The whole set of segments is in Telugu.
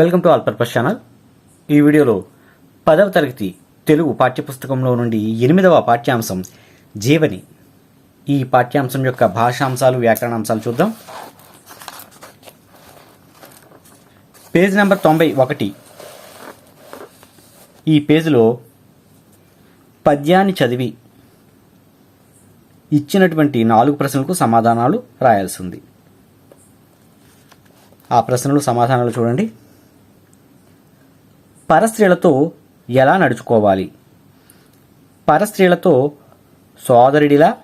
Welcome to all purpose channel. ఈ వీడియోలో పదవ తరగతి తెలుగు పాఠ్యపుస్తకంలో నుండి ఎనిమిదవ పాఠ్యాంశం జీవని. ఈ పాఠ్యాంశం యొక్క భాషాంశాలు వ్యాకరణాంశాలు చూద్దాం. పేజ్ నెంబర్ తొంభై ఒకటి. ఈ పేజీలో పద్యాన్ని చదివి ఇచ్చినటువంటి నాలుగు ప్రశ్నలకు సమాధానాలు రాయాల్సింది ఆ ప్రశ్నలు సమాధానాలు చూడండి. పరస్త్రీలతో ఎలా నడుచుకోవాలి? పరస్త్రీలతో సోదరుడిలా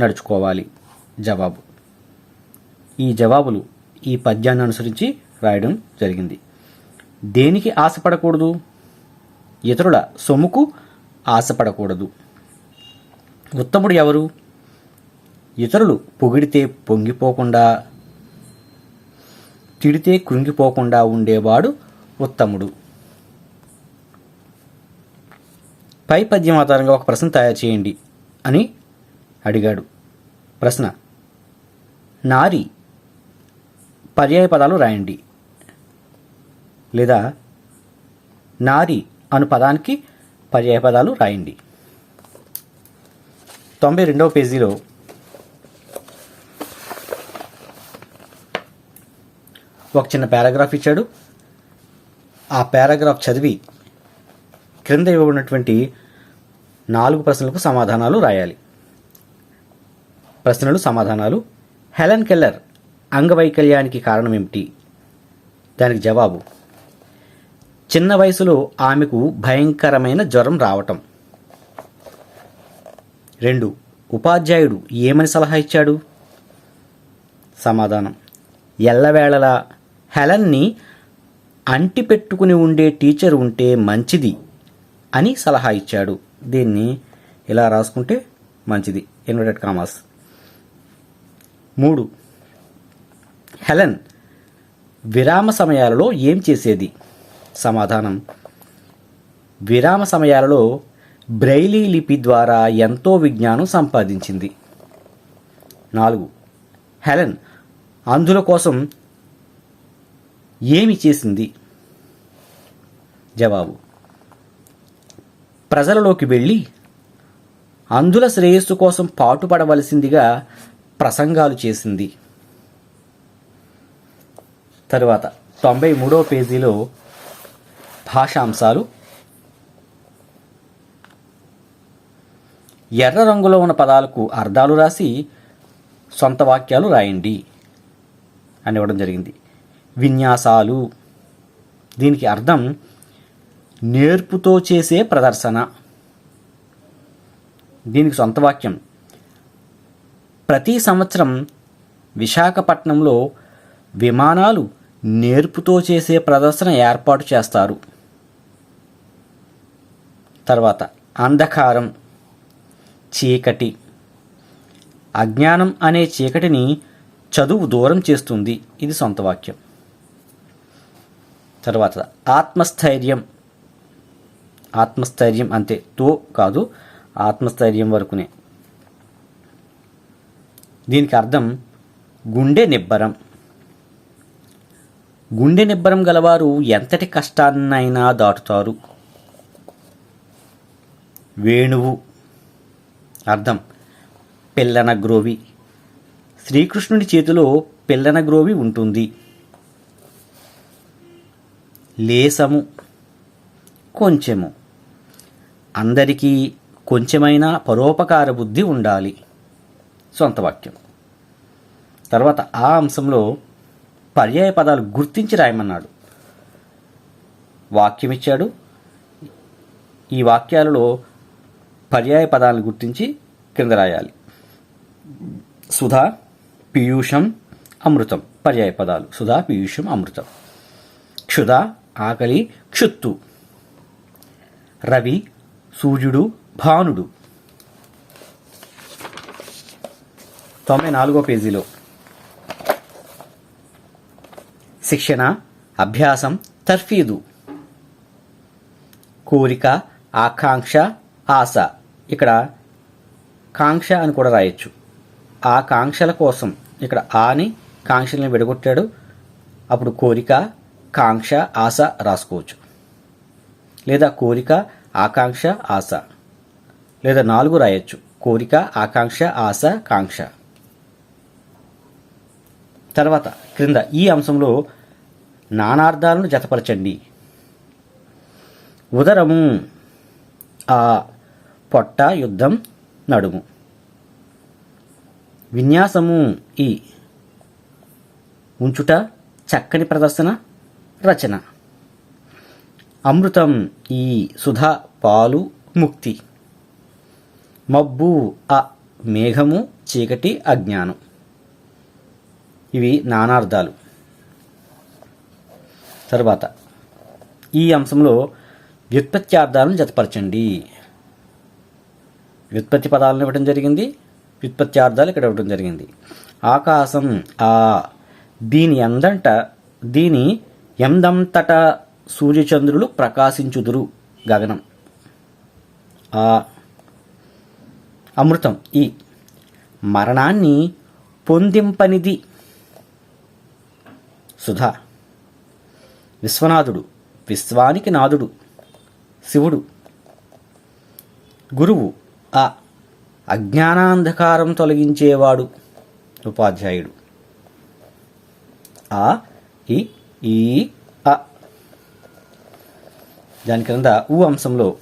నడుచుకోవాలి. జవాబు. ఈ జవాబులు ఈ పద్యాన్ని అనుసరించి రాయడం జరిగింది. దేనికి ఆశపడకూడదు? ఇతరుల సొమ్ముకు ఆశపడకూడదు. ఉత్తముడు ఎవరు? ఇతరులు పొగిడితే పొంగిపోకుండా తిడితే కృంగిపోకుండా ఉండేవాడు ఉత్తముడు. పై పద్యం ఆధారంగా ఒక ప్రశ్న తయారు చేయండి అని అడిగాడు. ప్రశ్న నారి పర్యాయ పదాలు రాయండి. లేదా నారి అను పదానికి పర్యాయ పదాలు రాయండి. తొంభై రెండవ పేజీలో ఒక చిన్న పారాగ్రాఫ్ ఇచ్చాడు. ఆ పారాగ్రాఫ్ చదివి క్రింద ఇవ్వబడినటువంటి నాలుగు ప్రశ్నలకు సమాధానాలు రాయాలి. ప్రశ్నలు సమాధానాలు. హెలెన్ కెల్లర్ అంగవైకల్యానికి కారణం ఏమిటి దానికి జవాబు. చిన్న వయసులో ఆమెకు భయంకరమైన జ్వరం రావటం. రెండు. ఉపాధ్యాయుడు ఏమని సలహా ఇచ్చాడు? సమాధానం. ఎల్లవేళలా హెలన్ని అంటి పెట్టుకుని ఉండే టీచర్ ఉంటే మంచిది అని సలహా ఇచ్చాడు. దీన్ని ఇలా రాసుకుంటే మంచిది. ఇన్వర్టెడ్ కామర్స్ మూడు. హెలెన్ విరామ సమయాలలో ఏం చేసేది? సమాధానం. విరామ సమయాలలో బ్రైలీ లిపి ద్వారా ఎంతో విజ్ఞానం సంపాదించింది. నాలుగు. హెలెన్ అంధుల కోసం ఏమి చేసింది? జవాబు. ప్రజలలోకి వెళ్ళి అంధుల శ్రేయస్సు కోసం పాటుపడవలసిందిగా ప్రసంగాలు చేసింది. తరువాత తొంభై మూడవ పేజీలో భాషాంశాలు. ఎర్ర రంగులో ఉన్న పదాలకు అర్థాలు రాసి సొంత వాక్యాలు రాయండి అని ఇవ్వడం జరిగింది. విన్యాసాలు. దీనికి అర్థం నేర్పుతో చేసే ప్రదర్శన. దీనికి సొంత వాక్యం. ప్రతి సంవత్సరం విశాఖపట్నంలో విమానాలు నేర్పుతో చేసే ప్రదర్శన ఏర్పాటు చేస్తారు. తర్వాత అంధకారం చీకటి. అజ్ఞానం అనే చీకటిని చదువు దూరం చేస్తుంది. ఇది సొంత వాక్యం. తర్వాత ఆత్మస్థైర్యం. ఆత్మస్థైర్యం అంతే. తో కాదు ఆత్మస్థైర్యం వరకునే. దీనికి అర్థం గుండె నిబ్బరం. గుండె నిబ్బరం గలవారు ఎంతటి కష్టాన్నైనా దాటుతారు. వేణువు. అర్థం పిల్లన గ్రోవి. శ్రీకృష్ణుడి చేతిలో పిల్లన గ్రోవి ఉంటుంది. లేసము కొంచెము. అందరికీ కొంచెమైనా పరోపకార బుద్ధి ఉండాలి. సొంత వాక్యం. తర్వాత ఆ అంశంలో పర్యాయ పదాలు గుర్తించి రాయమన్నాడు. వాక్యం ఇచ్చాడు ఈ వాక్యాలలో పర్యాయ పదాలను గుర్తించి కింద రాయాలి. సుధా పీయూషం అమృతం. పర్యాయ పదాలు. సుధా పీయూషం అమృతం. క్షుధ ఆకలి క్షుత్తు. రవి సూర్యుడు భానుడు. తొంభై నాలుగో పేజీలో. శిక్షణ అభ్యాసం తర్ఫీదు. కోరిక ఆకాంక్ష ఆశ. ఇక్కడ కాంక్ష అని కూడా రాయొచ్చు. ఆ కాంక్షల కోసం ఇక్కడ ఆని కాంక్షల్ని విడగొట్టాడు. అప్పుడు కోరిక కాంక్ష ఆశ రాసుకోవచ్చు. లేదా కోరిక ఆకాంక్ష ఆశ. లేదా నాలుగు రాయొచ్చు. కోరిక ఆకాంక్ష ఆశ కాంక్ష. తర్వాత క్రింద ఈ అంశంలో నానార్థాలను జతపరచండి. ఉదరము ఆ పొట్ట యుద్ధం నడుము. విన్యాసము ఈ. ఉంచుట చక్కని ప్రదర్శన రచన. అమృతం ఈ సుధా పాలు ముక్తి. మబ్బు అ మేఘము చీకటి అజ్ఞానం. ఇవి నానార్థాలు. తరువాత ఈ అంశంలో వ్యుత్పత్త్యార్థాలను జతపరచండి. వ్యుత్పత్తి పదాలను ఇవ్వడం జరిగింది వ్యుత్పత్త్యార్థాలు ఇక్కడ ఇవ్వడం జరిగింది. ఆకాశం ఆ దీని ఎందంట దీని ఎందంతట సూర్యచంద్రులు ప్రకాశించుదురు. గగనం. ఆ అమృతం. ఈ మరణాన్ని పొందింపనిది సుధా. విశ్వనాథుడు విశ్వానికి నాథుడు శివుడు. గురువు ఆ అజ్ఞానాంధకారం తొలగించేవాడు ఉపాధ్యాయుడు. ఆ ఈ ఈ దాని క్రింద ఊ అంశంలో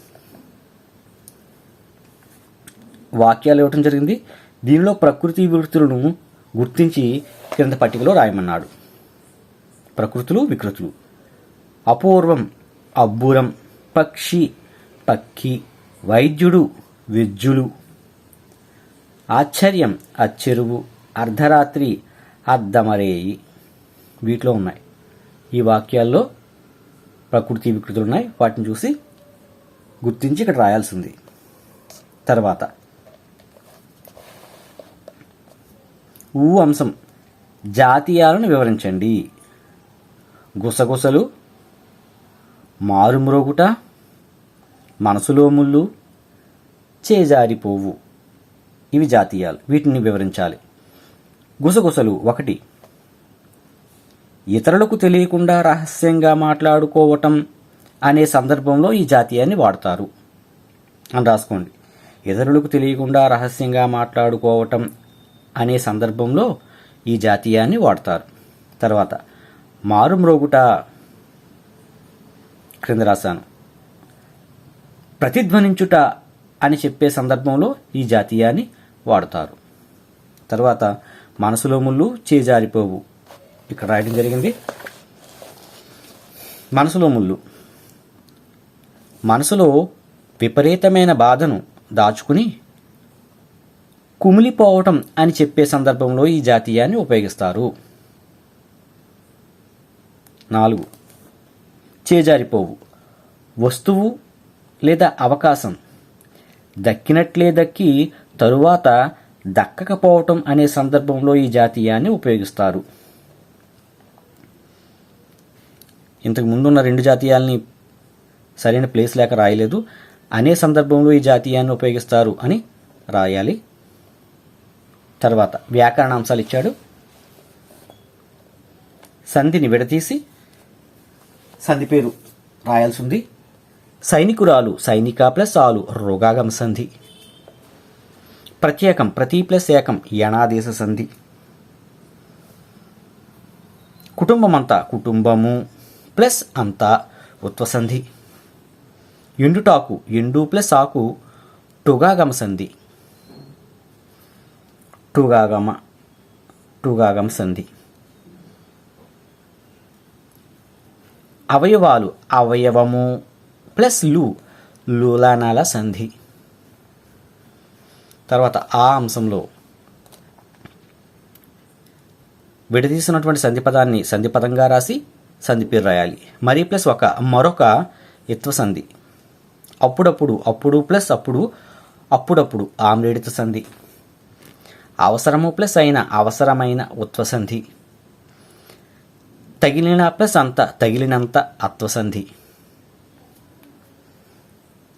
వాక్యాలు ఇవ్వటం జరిగింది. దీనిలో ప్రకృతి వికృతులను గుర్తించి క్రింద పట్టికలో రాయమన్నాడు. ప్రకృతులు వికృతులు. అపూర్వం అబ్బురం పక్షి పక్కి వైద్యుడు విద్యులు ఆశ్చర్యం అచ్చెరువు అర్ధరాత్రి అర్ధమరేయి వీటిలో ఉన్నాయి. ఈ వాక్యాల్లో ప్రకృతి వికృతులు ఉన్నాయి. వాటిని చూసి గుర్తించి ఇక్కడ రాయాల్సింది. తర్వాత ఊ అంశం. జాతీయాలను వివరించండి. గుసగుసలు మారుమ్రోగుట మనసులో ముళ్ళు చేజారిపోవు. ఇవి జాతీయాలు. వీటిని వివరించాలి. గుసగుసలు ఒకటి. ఇతరులకు తెలియకుండా రహస్యంగా మాట్లాడుకోవటం అనే సందర్భంలో ఈ జాతీయాన్ని వాడతారు. అని రాసుకోండి. ఇతరులకు తెలియకుండా రహస్యంగా మాట్లాడుకోవటం అనే సందర్భంలో ఈ జాతీయాన్ని వాడతారు. తర్వాత మారుమ్రోగుట క్రింద రాశాను. ప్రతిధ్వనించుట అని చెప్పే సందర్భంలో ఈ జాతీయాన్ని వాడతారు. తర్వాత మనసులో ముళ్ళు చేజారిపోవు. ఇక్కడ రాయడం జరిగింది. మనసులో ముళ్ళు. మనసులో విపరీతమైన బాధను దాచుకుని కుమిలిపోవటం అని చెప్పే సందర్భంలో ఈ జాతీయాన్ని ఉపయోగిస్తారు. నాలుగు. చేజారిపోవు. వస్తువు లేదా అవకాశం దక్కినట్లే దక్కి తరువాత దక్కకపోవటం అనే సందర్భంలో ఈ జాతీయాన్ని ఉపయోగిస్తారు. ఇంతకు ముందున్న రెండు జాతీయాల్ని సరైన ప్లేస్ లేక రాయలేదు. అనే సందర్భంలో ఈ జాతీయాన్ని ఉపయోగిస్తారు అని రాయాలి. తర్వాత వ్యాకరణ అంశాలు ఇచ్చాడు. సంధిని విడతీసి సంధి పేరు రాయాల్సి ఉంది సైనికురాలు సైనిక ప్లస్ ఆలు రోగాగం సంధి. ప్రత్యేకం ప్రతి ప్లస్ ఏకం యణాదేశ సంధి. కుటుంబం అంతా కుటుంబము. ప్లస్ అంతా ఉత్వసంధి ఎండుటాకు ఎండు ప్లస్ ఆకు టుగాగమ సంధి. టుగాగమ టుగాగమ సంధి. అవయవాలు అవయవము ప్లస్లు లూలానాల సంధి. తర్వాత ఆ అంశంలో విడదీసినటువంటి సంధి పదాన్ని సంధి పదంగా రాసి సంధి పేరు రాయాలి. మరి ప్లస్ ఒక మరొక ఎత్వ సంధి. అప్పుడప్పుడు అప్పుడు ప్లస్ అప్పుడు అప్పుడప్పుడు ఆమ్రేడిత సంధి. అవసరము ప్లస్ అయిన అవసరమైన ఉత్వసంధి తగిలిన ప్లస్ అంత తగిలినంత అత్వసంధి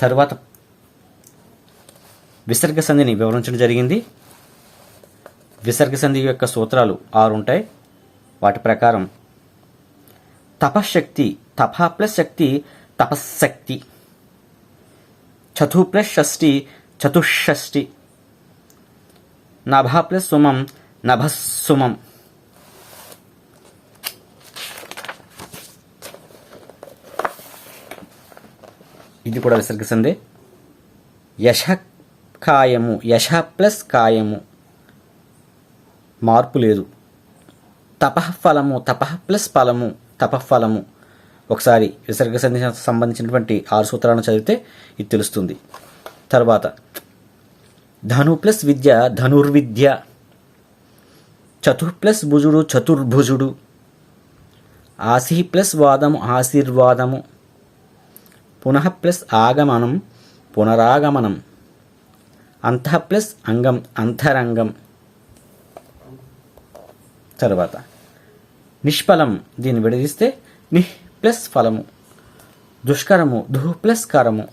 తరువాత విసర్గ సంధిని వివరించడం జరిగింది. విసర్గ సంధి యొక్క సూత్రాలు ఆరు ఉంటాయి వాటి ప్రకారం తపశక్తి తప ప్లస్ శక్తి తపశక్తి. చతు ప్లస్ షష్ఠి చతుషష్ఠి నభ ప్లస్ సుమం నభస్సుమం. ఇది కూడా విసర్గ యశ కాయము యశ ప్లస్ కాయము మార్పు లేదు. తపఫలము తపః ప్లస్ ఫలము తపఫలము. ఒకసారి విసర్గ సంధి సంబంధించినటువంటి ఆరు సూత్రాలను చదివితే ఇది తెలుస్తుంది. తర్వాత ధను ప్లస్ విద్య ధనుర్విద్య. చతు ప్లస్ భుజుడు చతుర్భుజుడు. ఆసి ప్లస్ వాదము ఆశీర్వాదము. పునః ప్లస్ ఆగమనం పునరాగమనం. అంతః ప్లస్ అంగం అంతరంగం. తర్వాత నిష్ఫలం దీన్ని విడదీస్తే నిహ్ ప్లస్ ఫలము. దుష్కరము దుహు ప్లస్ కరము.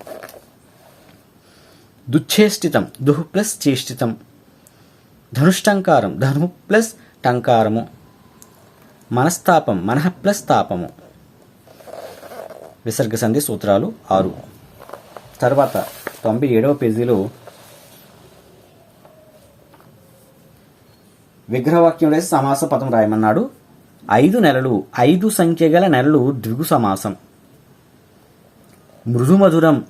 దుచ్చేష్టితం దుహు ప్లస్ చేష్టితం. ధనుష్టంకారం ధను ప్లస్ టంకారము. మనస్తాపం మనః ప్లస్ తాపము. విసర్గ సంధి సూత్రాలు ఆరు. తర్వాత తొంభై ఏడవ పేజీలో విగ్రహవాక్యం వేసి సమాస పదం రాయమన్నాడు. ఐదు నెలలు ఐదు సంఖ్య గల నెలలు ద్విగు సమాసం మృదుమధురం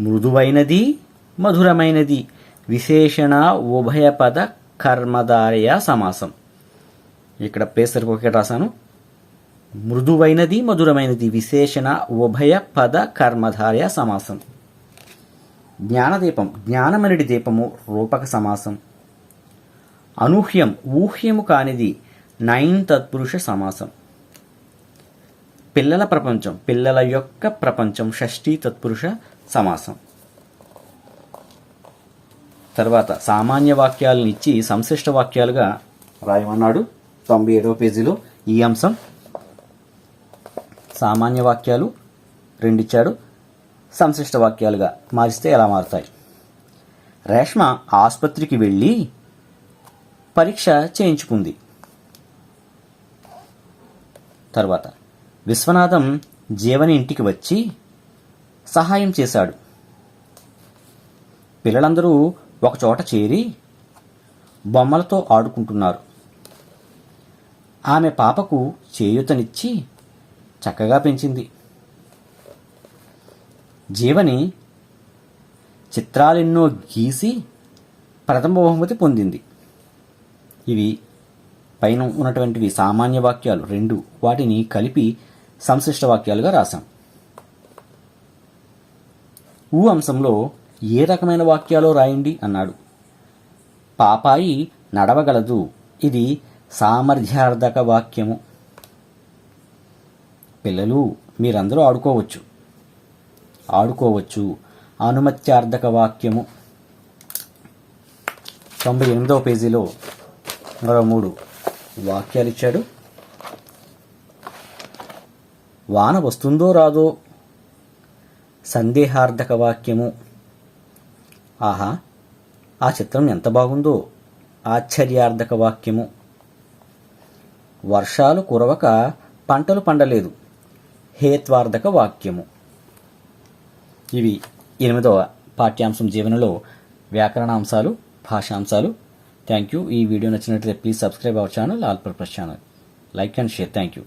మృదువైనది మధురమైనది. విశేషణ ఉభయపద కర్మధారయ సమాసం. ఇక్కడ పేసరికి ఒకటి రాశాను. మృదువైనది మధురమైనది విశేషణ ఉభయ పద కర్మధారయ సమాసం. జ్ఞానదీపం జ్ఞానమనిడి దీపము రూపక సమాసం. అనూహ్యం ఊహ్యము కానిది నైన్ తత్పురుష సమాసం. పిల్లల ప్రపంచం పిల్లల యొక్క ప్రపంచం షష్ఠీ తత్పురుష సమాసం. తర్వాత సామాన్య వాక్యాలను ఇచ్చి సంశిష్ట వాక్యాలుగా రాయమన్నాడు తొంభై ఏడవ పేజీలో ఈ అంశం. సామాన్య వాక్యాలు రెండిచ్చాడు సంశిష్ట వాక్యాలుగా మారిస్తే ఎలా మారుతాయి? రేష్మ ఆసుపత్రికి వెళ్ళి పరీక్ష చేయించుకుంది. తర్వాత విశ్వనాథం జీవని ఇంటికి వచ్చి సహాయం చేశాడు. పిల్లలందరూ ఒకచోట చేరి బొమ్మలతో ఆడుకుంటున్నారు. ఆమె పాపకు చేయూతనిచ్చి చక్కగా పెంచింది. జీవని చిత్రాలెన్నో గీసి ప్రథమ బహుమతి పొందింది. ఇవి పైన ఉన్నటువంటివి సామాన్య వాక్యాలు రెండు. వాటిని కలిపి సంశిష్ట వాక్యాలుగా రాశాం. ఊ అంశంలో ఏ రకమైన వాక్యాలు రాయండి? అన్నాడు. పాపాయి నడవగలదు. ఇది సామర్థ్యార్థక వాక్యము. పిల్లలు మీరందరూ ఆడుకోవచ్చు. ఆడుకోవచ్చు. అనుమత్యార్థక వాక్యము. తొంభై ఎనిమిదవ పేజీలో మరో మూడు. వాక్యాలు ఇచ్చాడు. వాన వస్తుందో రాదో సందేహార్థక వాక్యము. ఆహా ఆ చిత్రం ఎంత బాగుందో. ఆశ్చర్యార్థక వాక్యము. వర్షాలు కురవక పంటలు పండలేదు. హేత్వార్థక వాక్యము. ఇవి ఎనిమిదవ పాఠ్యాంశం జీవనలో వ్యాకరణాంశాలు భాషాంశాలు థ్యాంక్ యూ ఈ వీడియో నచ్చినట్లయితే please subscribe our channel all purpose channel like and share thank you